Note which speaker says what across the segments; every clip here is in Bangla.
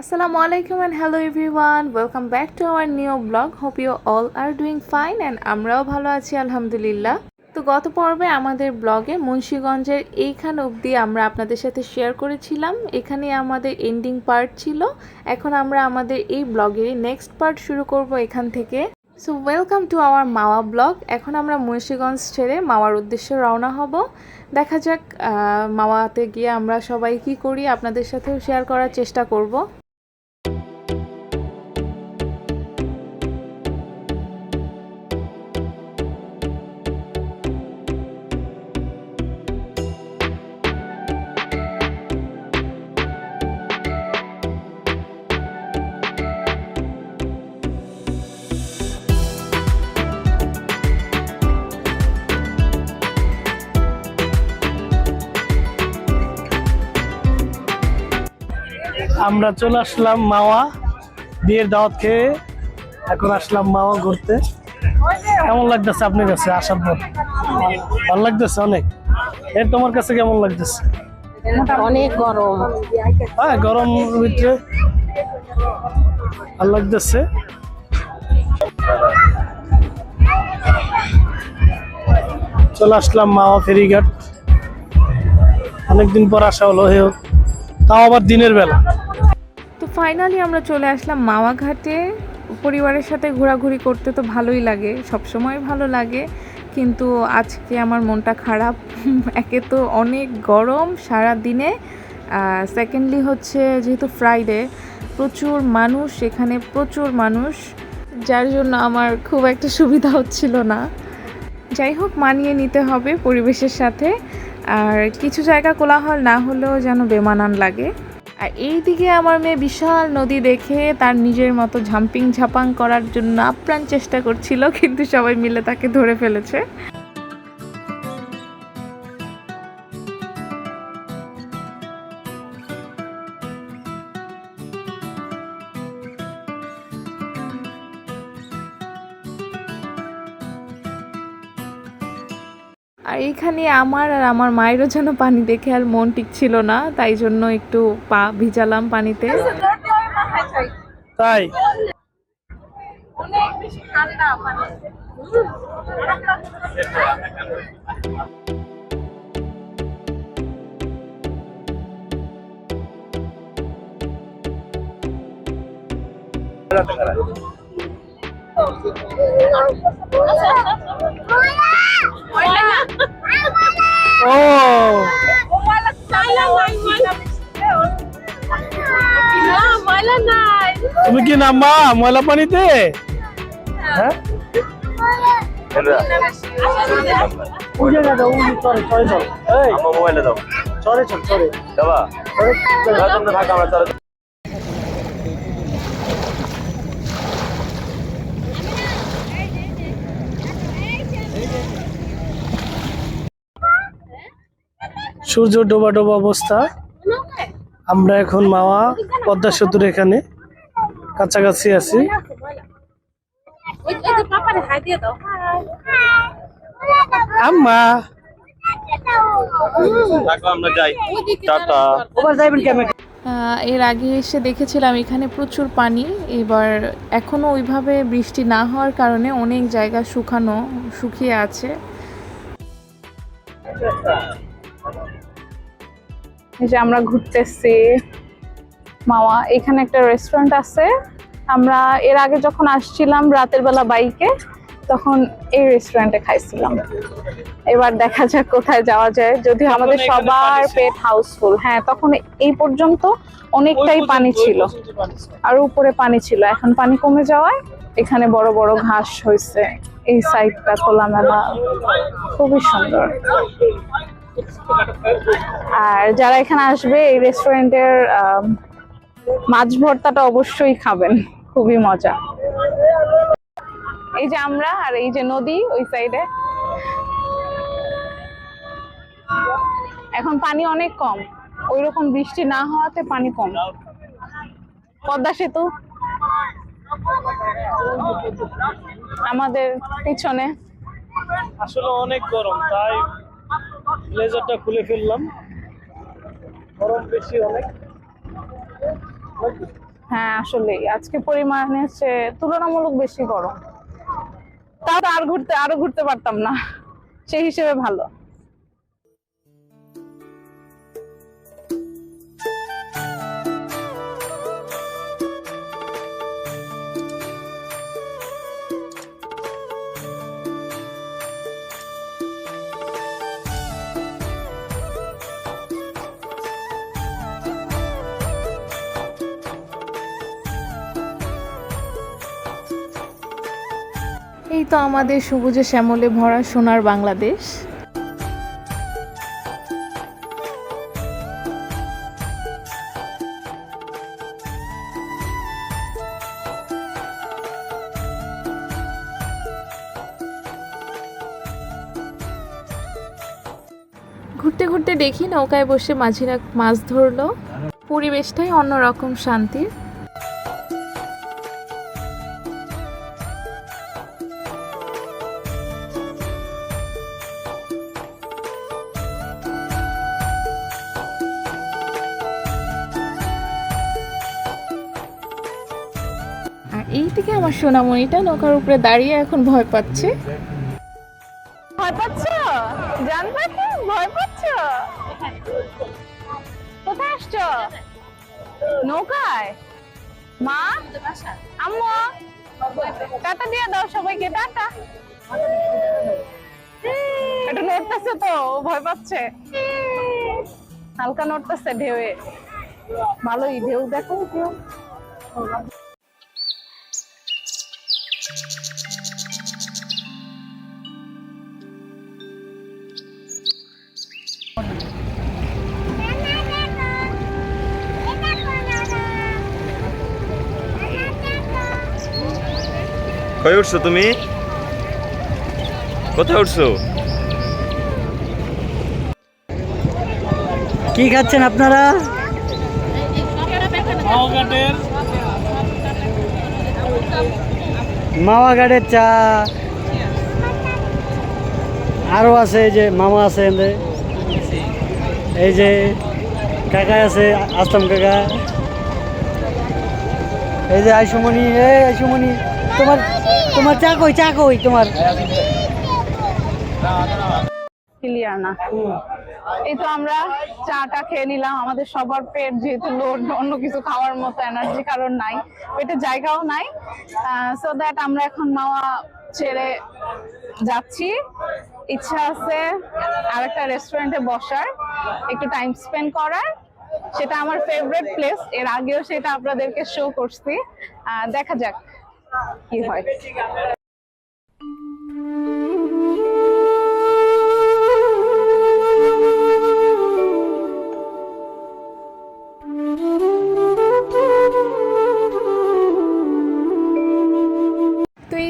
Speaker 1: Assalamu আলাইকুম and hello everyone. Welcome back to our new blog Hope you all are doing fine and আমরাও ভালো আছি, আলহামদুলিল্লাহ। তো গত পর্বে আমাদের ব্লগে মুন্সীগঞ্জের এইখান অবধি আমরা আপনাদের সাথে শেয়ার করেছিলাম। এখানে আমাদের এন্ডিং পার্ট ছিল। এখন আমরা আমাদের এই ব্লগের নেক্সট পার্ট শুরু করব এখান থেকে। So welcome to our Mawa blog এখন আমরা মুন্সীগঞ্জ ছেড়ে মাওয়ার উদ্দেশ্যে রওনা হব। দেখা যাক মাওয়াতে গিয়ে আমরা সবাই কি করি, আপনাদের সাথেও শেয়ার করার চেষ্টা করব।
Speaker 2: আমরা চলে আসলাম মাওয়া বিয়ের দাওয়াত খেয়ে এখন আসলাম মাওয়া ঘুরতে। কেমন লাগতেছে আপনার কাছে আসার পর? ভালো লাগতেছে অনেক? এর তোমার কাছে কেমন লাগতেছে?
Speaker 3: অনেক গরম।
Speaker 2: হ্যাঁ গরম ভিতরে ভালো লাগতেছে। চলে আসলাম মাওয়া ফেরিঘাট। অনেকদিন পর আসা হলো হেও তাও আবার দিনের বেলা।
Speaker 1: ফাইনালি আমরা চলে আসলাম মাওয়াঘাটে। পরিবারের সাথে ঘোরাঘুরি করতে তো ভালোই লাগে সব সময় ভালো লাগে। কিন্তু আজকে আমার মনটা খারাপ। একে তো অনেক গরম সারা দিনে। সেকেন্ডলি হচ্ছে যেহেতু ফ্রাইডে প্রচুর মানুষ এখানে, প্রচুর মানুষ, যার জন্য আমার খুব একটা সুবিধা হচ্ছিল না। যাই হোক, মানিয়ে নিতে হবে পরিবেশের সাথে। আর কিছু জায়গা কোলাহল না হলেও যেন বেমানান লাগে। আর এই দিকে আমার মেয়ে বিশাল নদী দেখে তার নিজের মতো ঝাম্পিং ঝাপাং করার জন্য আপ্রাণ চেষ্টা করছিল, কিন্তু সবাই মিলে তাকে ধরে ফেলেছে। আর এখানে আমার আর আমার মায়েরও যেন পানি দেখে আর মন টিকছিল না তাই জন্য একটু পা ভিজালাম পানিতে।
Speaker 2: তাই? ও তুমি কি নামা ময়লা পানিতে? হ্যাঁ?
Speaker 4: মোবাইলে দাও।
Speaker 2: চরে চল, চরে।
Speaker 4: দেবা থাকা আমরা
Speaker 2: সূর্য ডোবা ডোবা অবস্থা। আমরা এখন মাওয়া পদ্মা সেতুর এখানে। কাছাকাছি আছি। আম্মা!
Speaker 4: আমরা যাই। টাটা।
Speaker 1: আহ, এর আগে এসে দেখেছিলাম এখানে প্রচুর পানি। এবার এখনও ওইভাবে বৃষ্টি না হওয়ার কারণে অনেক জায়গা শুকানো শুকিয়ে আছে।
Speaker 3: যে আমরা ঘুরতেছি। মামা এখানে একটা রেস্টুরেন্ট আছে। আমরা এর আগে যখন আসছিলাম রাতের বেলা বাইকে তখন এই রেস্টুরেন্টে খাইছিলাম। এবার দেখা যাক কোথায় যাওয়া যায়। যদি আমাদের সবার পেট হাউসফুল হ্যাঁ তখন এই পর্যন্ত অনেকটাই পানি ছিল। আর উপরে পানি ছিল। এখন পানি কমে যাওয়ায় এখানে বড় বড় ঘাস হয়েছে এই সাইডটা খোলামেলা। খুবই সুন্দর। আর যারা এখানে আসবে, এই রেস্টুরেন্টের মাছ ভর্তাটা অবশ্যই খাবেন। খুবই মজা। এই যে আমরা আর এই যে নদী ওই সাইডে এখন পানি অনেক কম। ওই রকম বৃষ্টি না হওয়াতে পানি কম। পদ্মা সেতু। আমাদের পিছনে।
Speaker 2: আসলে অনেক গরম, তাই ব্লেজারটা খুলে ফেললাম। গরম বেশি অনেক।
Speaker 3: হ্যাঁ আসলে আজকে পরিমাণে হচ্ছে তুলনামূলক বেশি গরম। তাও আর ঘুরতে আরও ঘুরতে পারতাম না। সেই হিসেবে ভালো।
Speaker 1: এই তো আমাদের সবুজে শ্যামলে ভরা সোনার বাংলাদেশ। ঘুরতে ঘুরতে দেখি, নৌকায় বসে মাঝিরা মাছ ধরলো। পরিবেশটাই অন্যরকম শান্তির। আমার সোনামণিটা নৌকার উপরে দাঁড়িয়ে এখন ভয় পাচ্ছে।
Speaker 3: ভয় পাচ্ছ? জান পাখি ভয় পাচ্ছ? কোথায় আসছো? নৌকায়? মা? আম্মু? টাটা দিয়ে দাও সবাইকে, টাটা। এটা নড়তেছে তো ভয় পাচ্ছে। হালকা নড়তেছে ঢেউয়ে। ভালোই, ঢেউ দেখো, ঢেউ।
Speaker 4: কই উঠছো তুমি? কোথায় উঠছো?
Speaker 5: কি খাচ্ছেন আপনারা? মাওয়া গাড়ের চা। আরও আছে এই যে মামা আছে। এই যে কাকা আছে আসলাম কাকা। এই যে আইসুমণি এই আইসুমণি তোমার তোমার চা কই চা কই তোমার?
Speaker 3: ক্লিয়ার এই তো আমরা চাটা খেয়ে নিলাম। আমাদের সবার পেট যেহেতু লোড অন্য কিছু খাওয়ার মতো এনার্জি কারণ নাই। পেটে জায়গাও নাই। সো দ্যাট আমরা এখন মাওয়া ছেড়ে যাচ্ছি। ইচ্ছা আছে আর একটা রেস্টুরেন্টে বসার, একটু টাইম স্পেন্ড করার। সেটা আমার ফেভারিট প্লেস এর আগেও সেটা আপনাদেরকে শো করছি। দেখা যাক। কি হয়?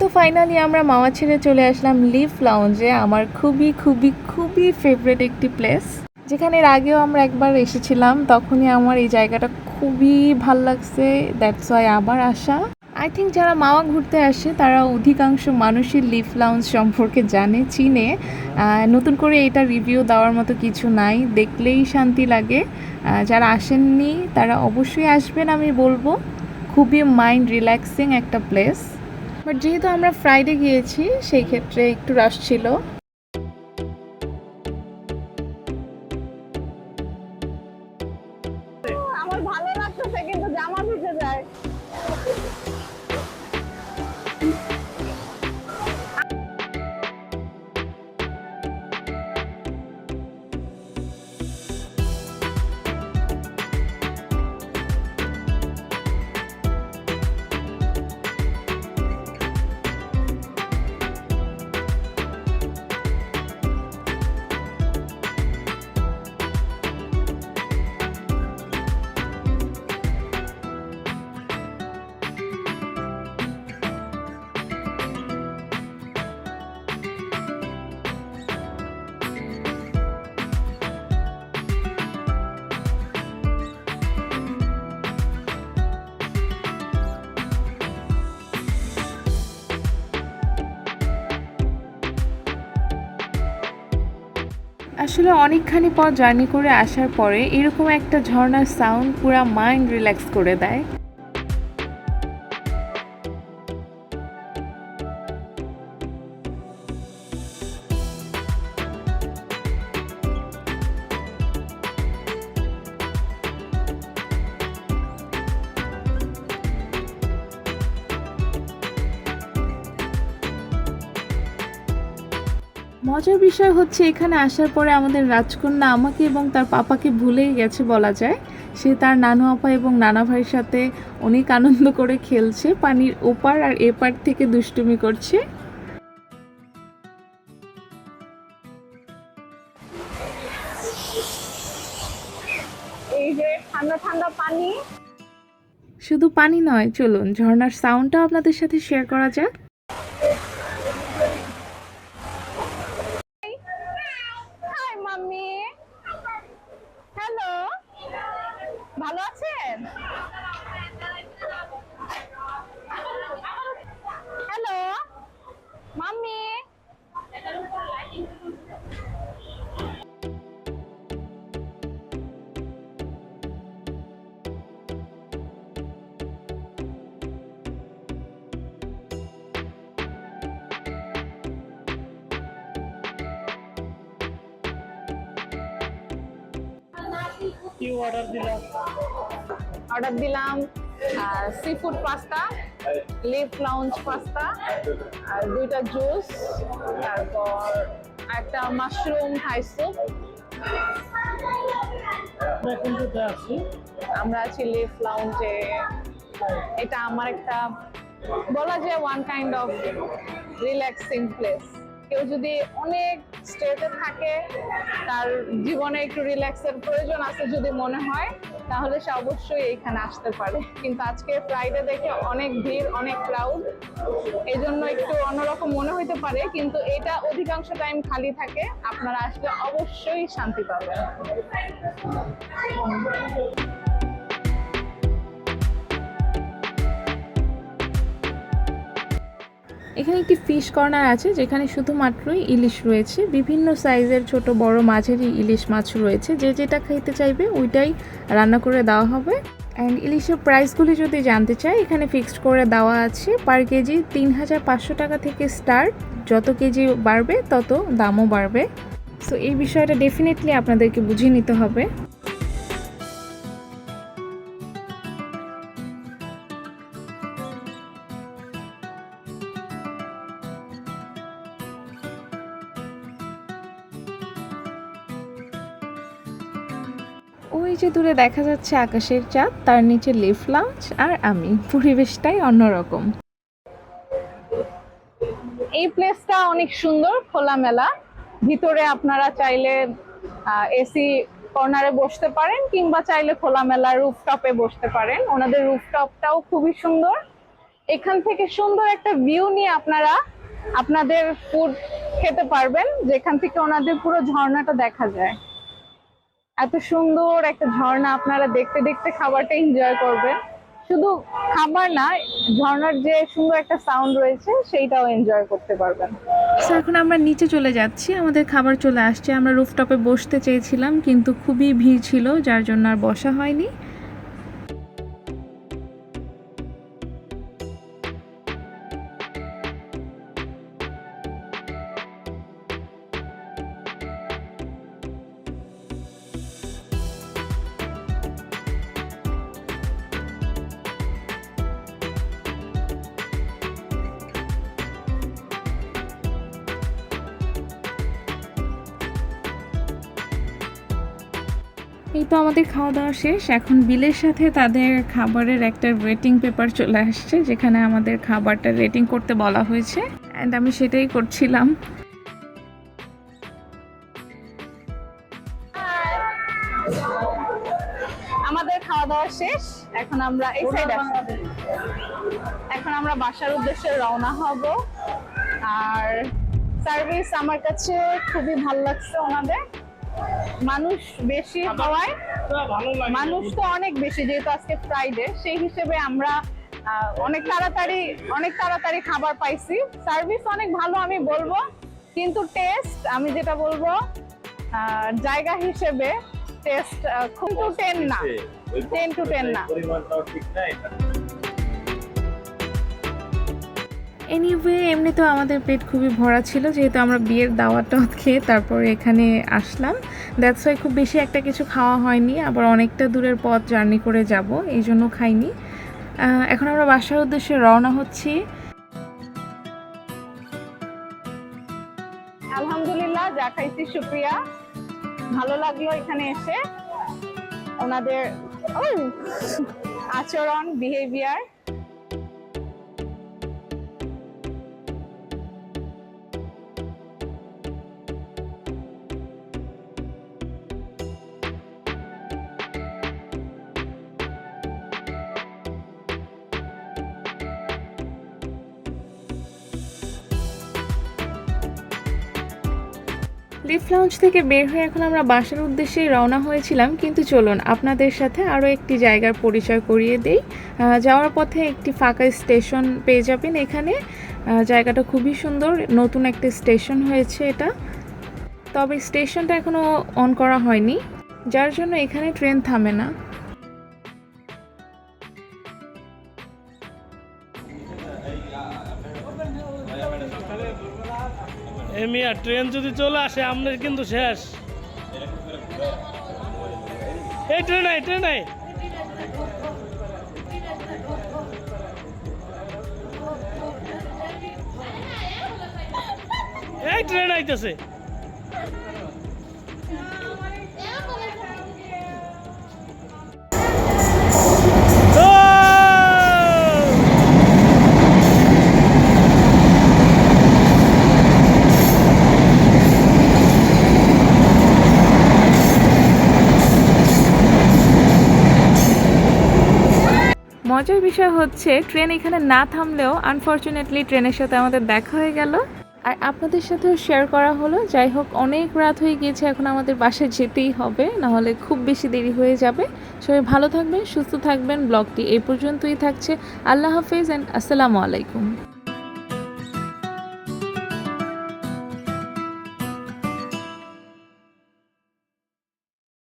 Speaker 1: তো ফাইনালি আমরা মামা ছেড়ে চলে আসলাম লিভ লাউঞ্জে আমার খুবই খুবই খুবই ফেভারিট একটি প্লেস যেখানে এর আগেও আমরা একবার এসেছিলাম, তখনই আমার এই জায়গাটা খুবই ভালো লাগছে দ্যাটস ওয়াই আবার আসা। আই থিঙ্ক যারা মাওয়া ঘুরতে আসে, তারা অধিকাংশ মানুষই লিভ লাউঞ্জ সম্পর্কে জানে, চিনে। নতুন করে এটা রিভিউ দেওয়ার মতো কিছু নাই। দেখলেই শান্তি লাগে। যারা আসেননি, তারা অবশ্যই আসবেন, আমি বলব। খুবই মাইন্ড রিল্যাক্সিং একটা প্লেস বাট যেহেতু আমরা ফ্রাইডে গিয়েছি, সেই ক্ষেত্রে একটু রাশ ছিল। আসলে অনেকখানি পথ জার্নি করে আসার পরে এরকম একটা ঝর্নার সাউন্ড পুরা মাইন্ড রিল্যাক্স করে দেয়। মজার বিষয় হচ্ছে এখানে আসার পরে আমাদের রাজকন্যা আমাকে এবং তার পাপাকে ভুলেই গেছে বলা যায়। সে তার নানু আপা এবং নানা ভাইয়ের সাথে অনেক আনন্দ করে খেলছে পানির ওপার আর এপার থেকে দুষ্টুমি করছে।
Speaker 3: এই যে ঠান্ডা ঠান্ডা পানি।
Speaker 1: শুধু পানি নয় চলুন ঝর্ণার সাউন্ডটাও আপনাদের সাথে শেয়ার করা যাক।
Speaker 2: কি অর্ডার দিলাম?
Speaker 3: অর্ডার দিলাম seafood pasta Leaf Lounge pasta আর দুইটা জুস তারপর একটা মাশরুম হাই স্যুপ
Speaker 2: আমরা আছি?
Speaker 3: আমরা আছি লিফ লাউঞ্জে এটা আমার একটা বলা যায় one kind of relaxing place কেউ যদি অনেক স্টেটে থাকে, তার জীবনে একটু রিল্যাক্সের প্রয়োজন আছে যদি মনে হয়, তাহলে সে অবশ্যই এইখানে আসতে পারে। কিন্তু আজকে ফ্রাইডে দেখে অনেক ভিড়, অনেক ক্রাউড এই জন্য একটু অন্যরকম মনে হইতে পারে, কিন্তু এটা অধিকাংশ টাইম খালি থাকে, আপনারা আসলে অবশ্যই শান্তি পাবেন।
Speaker 1: এখানে একটি ফিশ কর্নার আছে, যেখানে শুধুমাত্রই ইলিশ রয়েছে। বিভিন্ন সাইজের ছোট, বড়, মাঝারি ইলিশ মাছ রয়েছে। যে যেটা খেতে চাইবে, ওইটাই রান্না করে দেওয়া হবে। অ্যান্ড ইলিশের প্রাইসগুলি যদি জানতে চাই, এখানে ফিক্সড করে দেওয়া আছে পার কেজি তিন হাজার পাঁচশো টাকা থেকে স্টার্ট যত কেজি বাড়বে, তত দামও বাড়বে। সো এই বিষয়টা ডেফিনেটলি আপনাদেরকে বুঝিয়ে নিতে হবে। দূরে দেখা যাচ্ছে আকাশের চাঁদ, তার নিচে লিফ লাউঞ্জ আর আমি। পরিবেশটাই অন্যরকম।
Speaker 3: এই প্লেসটা অনেক সুন্দর, খোলামেলা। ভিতরে আপনারা চাইলে এসি কর্নারে বসতে পারেন কিংবা চাইলে খোলামেলা রুফটপে বসতে পারেন। ওনাদের রুফটপটাও খুবই সুন্দর। এখান থেকে সুন্দর একটা ভিউ নিয়ে আপনারা আপনাদের ফুড খেতে পারবেন, যেখান থেকে ওনাদের পুরো ঝর্ণাটা দেখা যায়। এত সুন্দর একটা ঝর্ণা, আপনারা দেখতে দেখতে খাবারটা এনজয় করবেন। শুধু খাবার না, ঝর্ণার যে সুন্দর একটা সাউন্ড রয়েছে, সেইটাও এনজয় করতে পারবেন।
Speaker 1: স্যার এখন আমরা নিচে চলে যাচ্ছি, আমাদের খাবার চলে আসছে। আমরা রুফটপে বসতে চেয়েছিলাম, কিন্তু খুবই ভিড় ছিল, যার জন্য আর বসা হয়নি। এই তো আমাদের খাওয়া দাওয়া শেষ। এখন বিলের সাথে তাদের খাবারের একটা রেটিং পেপার চলে আসছে, যেখানে আমাদের খাবারটা রেটিং করতে বলা হয়েছে। অ্যান্ড আমি সেটাই করছিলাম।
Speaker 3: আমাদের খাওয়া দাওয়া শেষ। এখন আমরা এই সাইডে এখন আমরা বাসার উদ্দেশ্যে রওনা হব। আর সার্ভিস আমার কাছে খুবই ভালো লাগছে ওনাদের। মানুষ বেশি হওয়ায় মানুষ তো অনেক বেশি যেহেতু আজকে ফ্রাইডে সেই হিসেবে আমরা অনেক তাড়াতাড়ি অনেক তাড়াতাড়ি খাবার পাইছি। সার্ভিস অনেক ভালো আমি বলব কিন্তু টেস্ট আমি যেটা বলব জায়গা হিসেবে টেস্ট খুব টু টেন না। টেন টু টেন না।
Speaker 1: এনিওয়ে এমনিতেও আমাদের পেট খুবই ভরা ছিল, যেহেতু আমরা বিয়ের দাওয়াটা খেয়ে তারপরে এখানে আসলাম। দ্যাটস ওয়াই খুব বেশি একটা কিছু খাওয়া হয়নি, আবার অনেকটা দূরের পথ জার্নি করে যাব, এই জন্য খাইনি। এখন আমরা বাসার উদ্দেশ্যে রওনা হচ্ছি।
Speaker 3: আলহামদুলিল্লাহ খাইছি সুপ্রিয়া। ভালো লাগল এখানে এসে। ওনাদের আচরণ বিহেভিয়ার
Speaker 1: লিফ লাউঞ্জ থেকে বের হয়ে এখন আমরা বাসার উদ্দেশ্যেই রওনা হয়েছিলাম, কিন্তু চলুন আপনাদের সাথে আরও একটি জায়গার পরিচয় করিয়ে দেই। যাওয়ার পথে একটি ফাঁকা স্টেশন পেয়ে যাবেন এখানে। জায়গাটা খুবই সুন্দর, নতুন একটি স্টেশন হয়েছে এটা। তবে স্টেশনটা এখনও অন করা হয়নি, যার জন্য এখানে ট্রেন থামে না।
Speaker 2: এ মিয়া ট্রেন যদি চলে আসে আমাদের কিন্তু শেষ। এই ট্রেন নাই ট্রেন নাই এই ট্রেন আইতেছে।
Speaker 1: মজার বিষয় হচ্ছে, ট্রেন এখানে না থামলেও আনফর্চুনেটলি ট্রেনের সাথে আমাদের দেখা হয়ে গেল। আর আপনাদের সাথেও শেয়ার করা হলো। যাই হোক, অনেক রাত হয়ে গিয়েছে, এখন আমাদের বাসায় যেতেই হবে, নাহলে খুব বেশি দেরি হয়ে যাবে। সবাই ভালো থাকবেন, সুস্থ থাকবেন। ব্লগটি এই পর্যন্তই থাকছে। আল্লাহ হাফিজ অ্যান্ড আসসালামু আলাইকুম।